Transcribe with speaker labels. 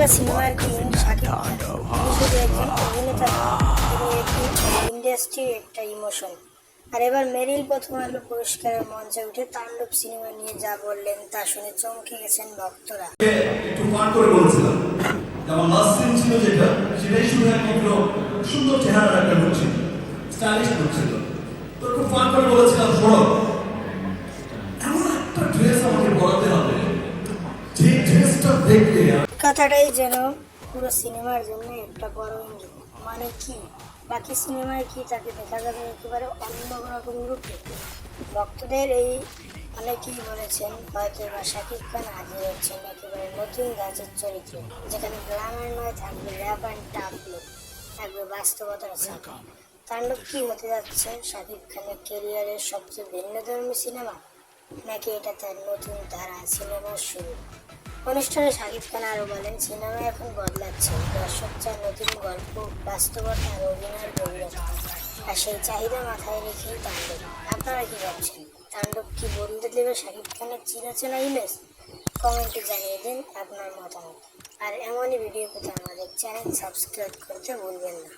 Speaker 1: বাংলা অভিনেতা একটি ইন্ডাস্ট্রির একটা ইমোশন আর এবার মেরিল প্রথম আলো পুরস্কারের মঞ্চে উঠে তাণ্ডব সিনেমা নিয়ে যা বললেন তা শুনে চমকে গেছেন ভক্তরা
Speaker 2: একটু ফান করে বলেছিলাম যেমন লাস্ট সিন ছিল যেটা সেটাই শুধু একমাত্র সুন্দর চেহারার একটা লুক স্টাইলিশ লুক তো খুব ফান করে বলেছিলাম শোনো এমন একটা ড্রেস আমাকে পরাতে হবে। যে ড্রেসটা দেখলে
Speaker 1: কথাটাই যেন পুরো সিনেমার জন্য একটা বড় ইঙ্গিত। মানে কি? বাকি সিনেমায় কি তাকে দেখা যাবে একেবারে অন্য রকম রূপে? ভক্তদের এই অনেকেই বলেছেন, হয়তো এবার শাকিব খান হাজির হচ্ছেন একেবারে নতুন গাছের চরিত্রে, যেখানে গ্ল্যামার নয়, থাকবে র্যাপ অ্যান্ড লুক থাকবে বাস্তবতার সাথে তাণ্ডব কি হতে যাচ্ছে? শাকিব খানের কেরিয়ারের সবচেয়ে ভিন্নধর্মী সিনেমা? নাকি এটা তার নতুন ধারা, সিনেমার শুরু? অনুষ্ঠানে শাকিব খান আরও বলেন, সিনেমা এখন বদলাচ্ছে। দর্শক চায় নতুন গল্প, বাস্তবতা আর অভিনয়ের গভীরতা আর সেই চাহিদা মাথায় রেখেই তাণ্ডব। আপনারা কি ভাবছেন? তাণ্ডব কি বদলে দেবে শাকিব খানের চেনা চেনা ইমেজ? কমেন্টে জানিয়ে দিন আপনার মতামত। আর এমনই ভিডিও পেতে আমাদের চ্যানেল সাবস্ক্রাইব করতে ভুলবেন না।